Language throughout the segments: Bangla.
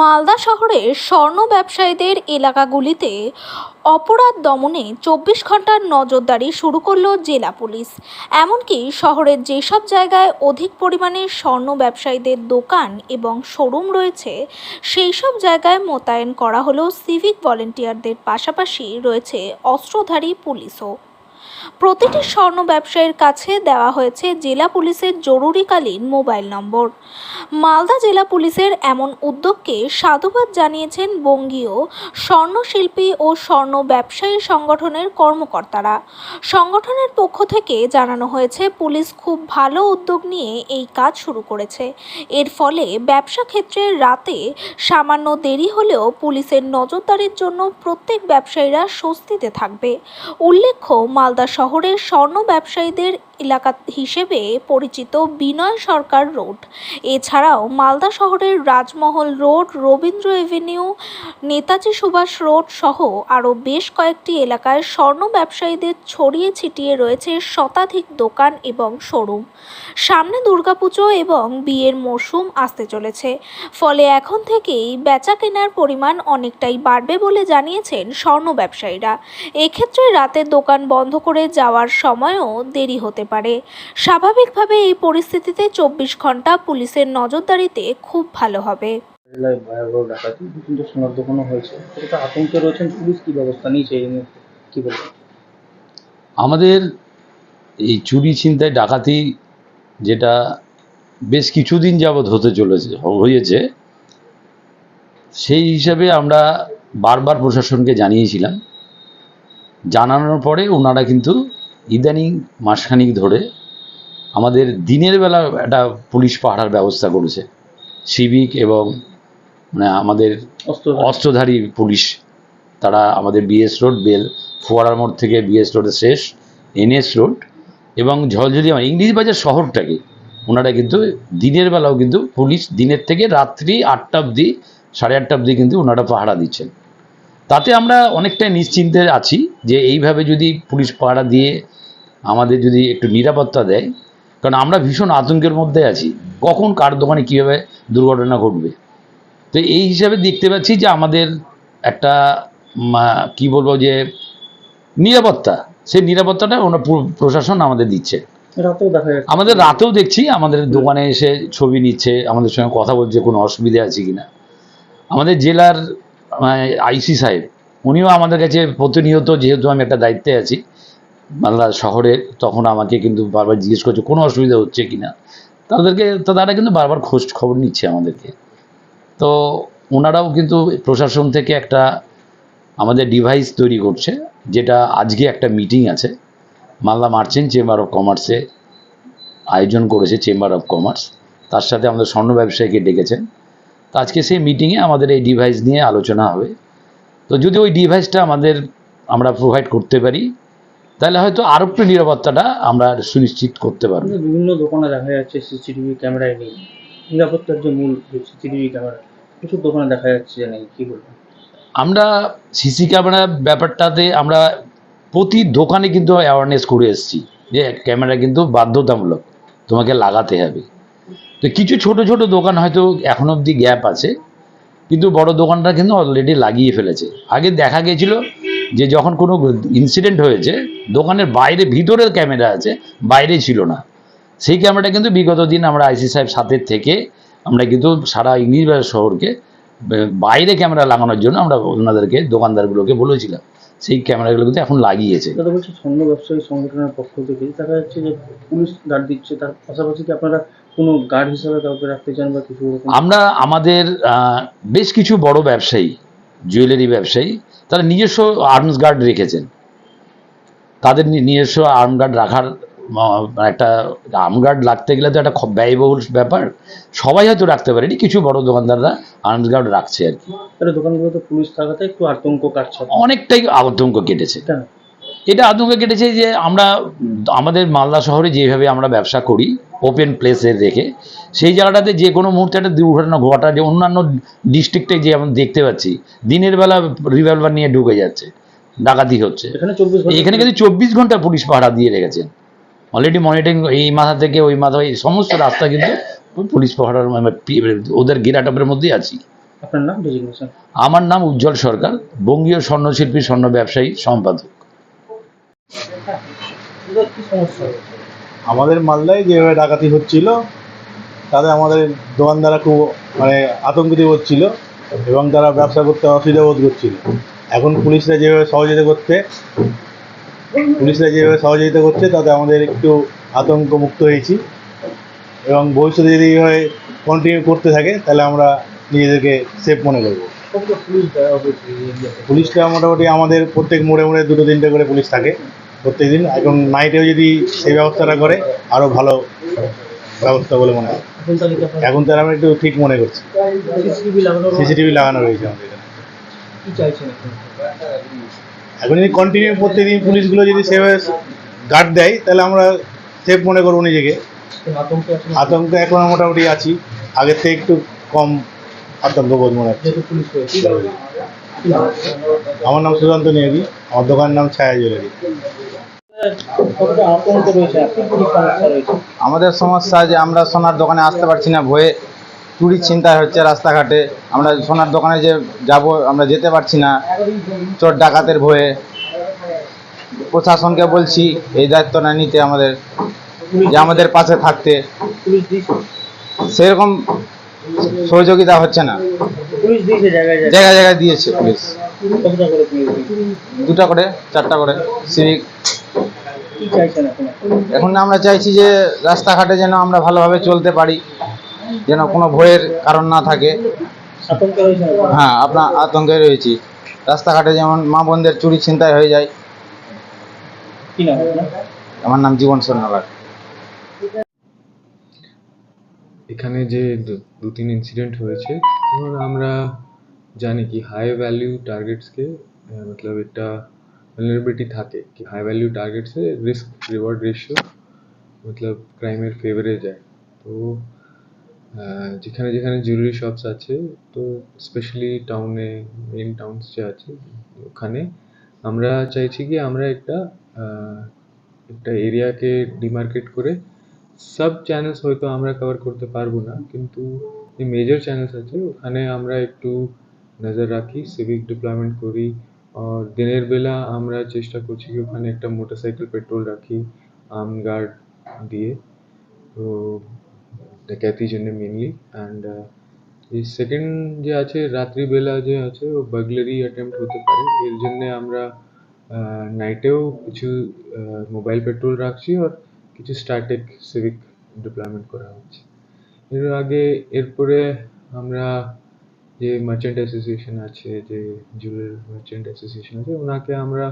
মালদা শহরের স্বর্ণ ব্যবসায়ীদের এলাকাগুলিতে অপরাধ দমনে চব্বিশ ঘণ্টার নজরদারি শুরু করল জেলা পুলিশ। এমনকি শহরের যেসব জায়গায় অধিক পরিমাণে স্বর্ণ ব্যবসায়ীদের দোকান এবং শোরুম রয়েছে সেই সব জায়গায় মোতায়েন করা হলো সিভিক ভলেন্টিয়ারদের পাশাপাশি রয়েছে অস্ত্রধারী পুলিশও। প্রতিটি স্বর্ণ ব্যবসায়ীর কাছে দেওয়া হয়েছে জেলা পুলিশের জরুরিকালীন মোবাইল নম্বর। মালদা জেলা পুলিশের এমন উদ্যোগকে সাধুবাদ জানিয়েছেন বঙ্গীয় স্বর্ণশিল্পী ও স্বর্ণ ব্যবসায়ী সংগঠনের কর্মকর্তারা। সংগঠনের পক্ষ থেকে জানানো হয়েছে, পুলিশ খুব ভালো উদ্যোগ নিয়ে এই কাজ শুরু করেছে। এর ফলে ব্যবসা ক্ষেত্রে রাতে সামান্য দেরি হলেও পুলিশের নজরদারির জন্য প্রত্যেক ব্যবসায়ীরা স্বস্তিতে থাকবে। উল্লেখ্য, মালদা শহরের স্বর্ণ ব্যবসায়ীদের এলাকা হিসেবে পরিচিত বিনয় সরকার রোড। এছাড়াও মালদা শহরের Rajmahal road, Rabindra avenue, Netaji Subhash road সহ আরও বেশ কয়েকটি এলাকায় স্বর্ণ ব্যবসায়ীদের ছড়িয়ে ছিটিয়ে রয়েছে শতাধিক দোকান এবং শোরুম। সামনে দুর্গাপুজো এবং বিয়ের মরশুম আসতে চলেছে। ফলে এখন থেকেই বেচা কেনার পরিমাণ অনেকটাই বাড়বে বলে জানিয়েছেন স্বর্ণ ব্যবসায়ীরা। এক্ষেত্রে রাতের দোকান বন্ধ করে যাওয়ার সময়ও দেরি হতে পারে। স্বাভাবিকভাবে এই পরিস্থিতিতে চব্বিশ ঘণ্টা পুলিশের নজরদারিতে খুব ভালো হবে। ভয়াবহ ডাকাতি দু সোনার দোকানও হয়েছে। সেটা আতঙ্কে রয়েছেন পুলিশ কি ব্যবস্থা নিয়েছে এই মুহূর্তে? কি বলবেন? আমাদের এই চুরি ছিনতাই ডাকাতি যেটা বেশ কিছুদিন যাবৎ হতে চলেছে হয়েছে সেই হিসাবে আমরা বারবার প্রশাসনকে জানিয়েছিলাম। জানানোর পরে ওনারা কিন্তু ইদানিং মাসখানিক ধরে আমাদের দিনের বেলা একটা পুলিশ পাহারার ব্যবস্থা করেছে। সিভিক এবং মানে আমাদের অস্ত্র অস্ত্রধারী পুলিশ। তারা আমাদের বিএস রোড বেল ফোয়ারার মোড় থেকে বিএস রোডের শেষ এনএস রোড এবং ঝলঝলি আমার ইংলিশ বাজার শহরটাকে। ওনারা কিন্তু দিনের বেলাও কিন্তু পুলিশ দিনের থেকে রাত্রি আটটা অবধি সাড়ে আটটা অবধি কিন্তু ওনারা পাহারা দিচ্ছেন। তাতে আমরা অনেকটাই নিশ্চিন্তে আছি যে এইভাবে যদি পুলিশ পাহারা দিয়ে আমাদের যদি একটু নিরাপত্তা দেয় কারণ আমরা ভীষণ আতঙ্কের মধ্যে আছি কখন কার দোকানে কীভাবে দুর্ঘটনা ঘটবে? তো এই হিসাবে দেখতে পাচ্ছি যে আমাদের একটা কি বলব যে নিরাপত্তা সেই নিরাপত্তাটা ওনার পুরো- প্রশাসন আমাদের দিচ্ছে। আমাদের রাতেও দেখছি আমাদের দোকানে এসে ছবি নিচ্ছে আমাদের সঙ্গে কথা বলছে কোনো অসুবিধা আছে কিনা। আমাদের জেলার আইসি সাহেব উনিও আমাদের কাছে প্রতিনিয়ত যেহেতু আমি একটা দায়িত্বে আছি মালদা শহরে, তখন আমাকে কিন্তু বারবার জিজ্ঞেস করছে, কোনো অসুবিধা হচ্ছে কিনা তাদেরকে তারা কিন্তু বারবার খোঁজ খবর নিচ্ছে আমাদেরকে। তো ওনারাও কিন্তু প্রশাসন থেকে একটা আমাদের ডিভাইস তৈরি করছে, যেটা আজকে একটা মিটিং আছে, মালদা মার্চেন্ট চেম্বার অফ কমার্সে আয়োজন করেছে চেম্বার অফ কমার্স তার সাথে আমাদের স্বর্ণ ব্যবসায়ীকে ডেকেছেন। তো আজকে সেই মিটিংয়ে আমাদের এই ডিভাইস নিয়ে আলোচনা হবে। তো যদি ওই ডিভাইসটা আমাদের আমরা প্রোভাইড করতে পারি তাহলে হয়তো আরও একটু নিরাপত্তাটা আমরা সুনিশ্চিত করতে পারব। বিভিন্ন দোকানে দেখা যাচ্ছে সিসিটিভি ক্যামেরায় নেই। নিরাপত্তার যে মূল সিসিটিভি ক্যামেরা কিছু দোকানে দেখা যাচ্ছে যে নেই কি বলবেন আমরা সিসি ক্যামেরা ব্যাপারটাতে আমরা প্রতি দোকানে কিন্তু অ্যাওয়ারনেস করে এসেছি যে ক্যামেরা কিন্তু বাধ্যতামূলক তোমাকে লাগাতে হবে। তো কিছু ছোট ছোট দোকান হয়তো এখন অবধি গ্যাপ আছে কিন্তু বড় দোকানটা কিন্তু অলরেডি লাগিয়ে ফেলেছে। আগে দেখা গেছিল যে যখন কোনো ইনসিডেন্ট হয়েছে দোকানের বাইরে ভিতরের ক্যামেরা আছে বাইরে ছিল না। সেই ক্যামেরাটা কিন্তু বিগত দিন আমরা আইসি সাহেব সাথে থেকে আমরা কিন্তু সারা ইংলিশ বাজার শহরকে বাইরে ক্যামেরা লাগানোর জন্য আমরা ওনাদেরকে দোকানদারগুলোকে বলেছিলাম। সেই ক্যামেরাগুলো কিন্তু এখন লাগিয়েছে। দাদা বলছে স্বর্ণ ব্যবসায়ী সংগঠনের পক্ষ থেকে। দেখা যাচ্ছে যে পুলিশ গার্ড দিচ্ছে তার পাশাপাশি কি আপনারা কোনো গার্ড হিসাবে কাউকে রাখতে চান বা কিছু আমরা আমাদের বেশ কিছু বড় ব্যবসায়ী জুয়েলারি ব্যবসায়ী তারা নিজস্ব আর্মস গার্ড রেখেছেন। তাদের নিজস্ব আর্ম গার্ড রাখার আহ, একটা আর্ম গার্ড লাগতে গেলে তো একটা খুব ব্যয়বহুল ব্যাপার। সবাই হয়তো রাখতে পারেনি কিছু বড় দোকানদাররা আর্মস গার্ড রাখছে আর কি। দোকানগুলো দোকানগুলোতে পুলিশ থাকাতে একটু আতঙ্ক কাটছে অনেকটাই আতঙ্ক কেটেছে। এটা আতঙ্ক কেটেছে যে আমরা আমাদের মালদা শহরে যেভাবে আমরা ব্যবসা করি ওপেন প্লেসে রেখে সেই জায়গাটাতে যে কোনো মুহূর্তে একটা দুর্ঘটনা ঘটা যে অন্যান্য ডিস্ট্রিক্টে যে আমরা দেখতে পাচ্ছি দিনের বেলা রিভলভার নিয়ে ঢুকে যাচ্ছে ডাকাতি হচ্ছে। এখানে কিন্তু চব্বিশ ঘণ্টা পুলিশ পাহারা দিয়ে রেখেছেন। অলরেডি মনিটরিং এই মাথা থেকে ওই মাথা এই সমস্ত রাস্তা কিন্তু পুলিশ পাহারার মানে ওদের গেরাটপের মধ্যেই আছি। আপনার নাম আমার নাম উজ্জ্বল সরকার বঙ্গীয় স্বর্ণশিল্পী স্বর্ণ ব্যবসায়ী সম্পাদক। আমাদের মালদায় যেভাবে ডাকাতি হচ্ছিল তাতে আমাদের দোকানদাররা খুব মানে আতঙ্কিত হচ্ছিল এবং তারা ব্যবসা করতে অসুবিধা বোধ করছিল। এখন পুলিশরা যেভাবে সহযোগিতা করতে পুলিশরা যেভাবে সহযোগিতা করছে তাতে আমাদের একটু আতঙ্ক মুক্ত হয়েছি। এবং ভবিষ্যতে যদি এইভাবে কন্টিনিউ করতে থাকে তাহলে আমরা নিজেদেরকে সেফ মনে করব। কতটা পুলিশ দেওয়া হয়েছে এই এরিয়াতে পুলিশটা মোটামুটি আমাদের প্রত্যেক মোড়ে মোড়ে দুটো তিনটে করে পুলিশ থাকে। প্রত্যেকদিন এখন নাইটেও যদি সেই ব্যবস্থাটা করে আরও ভালো ব্যবস্থা বলে মনে হয়। এখন তার আমরা একটু ঠিক মনে করছি। সিসিটিভি লাগানো রয়েছে আমাদের এখানে। যদি কন্টিনিউ প্রত্যেকদিন পুলিশগুলো যদি সেভাবে গার্ড দেয় তাহলে আমরা সেফ মনে করব নিজেকে। আতঙ্কে এখন মোটামুটি আছি। আগের থেকে একটু কম আতঙ্ক বোধ মনে হচ্ছে? আমার নাম সুশান্ত নিয়োগী। আমার দোকানের নাম ছায়া জুয়েলারি। আমাদের সমস্যা যে আমরা সোনার দোকানে আসতে পারছি না, ভয়ে চুরি ছিনতাই হচ্ছে রাস্তাঘাটে। আমরা সোনার দোকানে যে যাব, আমরা যেতে পারছি না, চোর ডাকাতের ভয়ে। প্রশাসনকে বলছি, এই দায়িত্বটা নিতে আমাদের, যে আমাদের পাশে থাকতে। সেরকম সহযোগিতা হচ্ছে না। জায়গায় জায়গায় দিয়েছে পুলিশ। দুটা করে, চারটা করে সিভিক এখন আমরা চাইছি যে রাস্তাঘাটে যেন আমরা ভালোভাবে চলতে পারি, যেন কোনো ভয়ের কারণ না থাকে। হ্যাঁ আপনার আতঙ্কে রয়েছি। রাস্তাঘাটে যেমন মা বোনদের চুরি ছিনতাই হয়ে যায়? আমার নাম জীবন সন্ন্যাবাদ এখানে যে দু- তিন ইনসিডেন্ট হয়েছে আমরা জানি কি হাই ভ্যালু টার্গেটসকে মতলব একটা ভেলনারেবিলিটি থাকে, কি হাই ভ্যালু টার্গেটসে রিস্ক রিওয়ার্ড রেশিও মতলব ক্রাইমের ফেভারে যায়। তো যেখানে যেখানে জুয়েলারি শপস আছে, তো স্পেশালি টাউনে মেন টাউনস যে আছে, ওখানে আমরা চাইছি কি আমরা একটা একটা এরিয়াকে ডিমার্কেট করে সাব চ্যানেলস হয়তো আমরা কভার করতে পারব না, কিন্তু যে মেজর চ্যানেলস আছে, ওখানে আমরা একটু নজর রাখি সিভিক ডিপ্লয়মেন্ট করি আর দিনের বেলা আমরা চেষ্টা করছি কি ওখানে একটা মোটরসাইকেল পেট্রোল রাখি আর্ম গার্ড দিয়ে তো ডাকাতির জন্য মেনলি অ্যান্ড এই সেকেন্ড যে আছে রাত্রিবেলা যে আছে ও বার্গলারি অ্যাটেম্প্ট হতে পারে এর জন্য আমরা নাইটেও কিছু মোবাইল পেট্রোল রাখছি আর কিছু স্ট্যাটিক সিভিক ডিপ্লয়মেন্ট করা হচ্ছে এর আগে এরপরে আমরা যে মার্চেন্ট অ্যাসোসিয়েশন আছে, যে জুয়েলারি মার্চেন্ট অ্যাসোসিয়েশন আছে, ওনাকে আমরা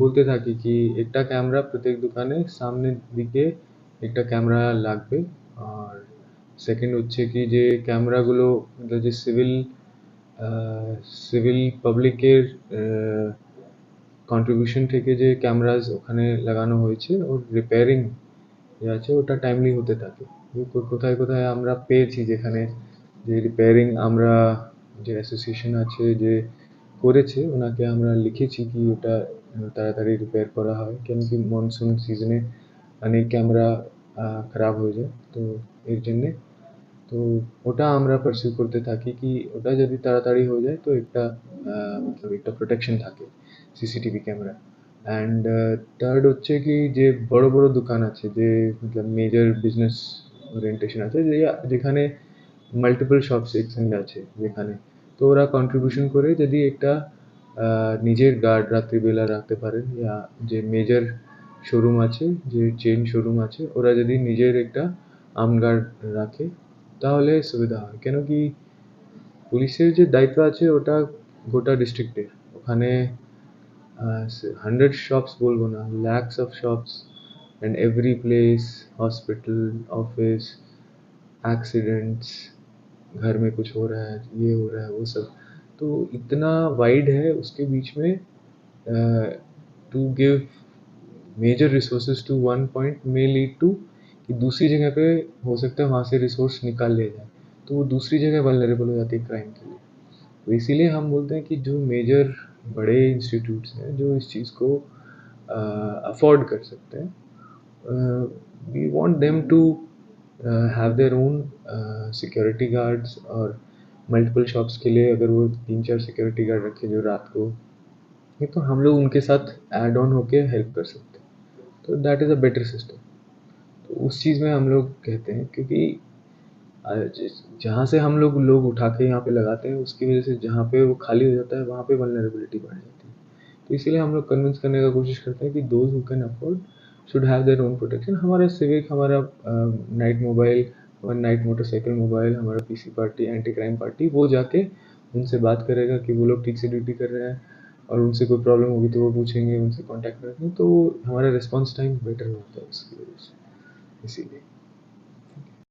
বলতে থাকি কি, একটা ক্যামেরা প্রত্যেক দোকানে সামনের দিকে একটা ক্যামেরা লাগবে। আর সেকেন্ড হচ্ছে কি যে ক্যামেরাগুলো যে সিভিল সিভিল পাবলিকের কন্ট্রিবিউশন থেকে যে ক্যামেরাস ওখানে লাগানো হয়েছে, ওর রিপেয়ারিং যে আছে, ওটা টাইমলি হতে থাকে। কোথায় কোথায় আমরা পেয়েছি যেখানে যে রিপেয়ারিং আমরা যে অ্যাসোসিয়েশন আছে, যে করেছে, ওনাকে আমরা লিখেছি কি ওটা তাড়াতাড়ি রিপেয়ার করা হয়, কেন কি মনসুন সিজনে অনেক ক্যামেরা খারাপ হয়ে যায়। তো এর জন্যে, তো ওটা আমরা পারসিউ করতে থাকি কি ওটা যদি তাড়াতাড়ি হয়ে যায় তো একটা মতলব একটা প্রোটেকশন থাকে সিসিটিভি ক্যামেরা অ্যান্ড থার্ড হচ্ছে কি যে বড় বড় দোকান আছে, যে মতলব মেজর বিজনেস ওরিয়েন্টেশন আছে, যে, যেখানে মাল্টিপল শপস এখানে আছে যেখানে। তো ওরা কন্ট্রিবিউশন করে যদি একটা নিজের গার্ড রাত্রিবেলা রাখতে পারেন, ইয়া যে মেজর শোরুম আছে, যে চেন শোরুম আছে, ওরা যদি নিজের একটা আর্ম গার্ড রাখে, তাহলে সুবিধা হয়। কেন কি পুলিশের যে দায়িত্ব আছে, ওটা গোটা ডিস্ট্রিক্টের ওখানে হান্ড্রেড শপস বলব না lakhs of shops and every place hospital office accidents घर में कुछ हो रहा है, ये हो रहा है, वो सब। तो इतना वाइड है, उसके बीच में to give major resources to one point may lead to कि दूसरी जगह पे हो सकता है वहाँ से रिसोर्स निकाल लिया जाए। तो वो दूसरी जगह वल्नरेबल हो जाती है क्राइम के लिए। तो इसीलिए हम बोलते हैं कि जो मेजर बड़े इंस्टीट्यूट्स हैं, जो इस चीज़ को अफोर्ड कर सकते हैं we want them to have their own security guards और मल्टीपल शॉप्स के लिए अगर वो तीन चार सिक्योरिटी गार्ड रखे जो रात को ये तो हम लोग उनके साथ एड ऑन होके हेल्प कर सकते हैं। तो that is a better system तो उस चीज़ में हम लोग कहते हैं क्योंकि जहाँ से हम लोग लोग उठा के यहाँ पे लगाते हैं, उसकी वजह से जहाँ पे वो खाली हो जाता है, वहाँ पे वनरेबिलिटी बढ़ जाती है। तो इसीलिए हम लोग कन्विंस करने का कोशिश करते हैं कि those who can afford should have their own protection हमारा सिविक हमारा नाइट मोबाइल हमारा नाइट मोटरसाइकिल मोबाइल हमारा PC party anti crime party वो जाके उनसे बात करेगा कि वो लोग ठीक से ड्यूटी कर रहे हैं और उनसे कोई प्रॉब्लम होगी तो वो पूछेंगे, उनसे कॉन्टैक्ट करेंगे। तो हमारा रिस्पॉन्स टाइम बेटर होता है उसकी वजह से, इसीलिए।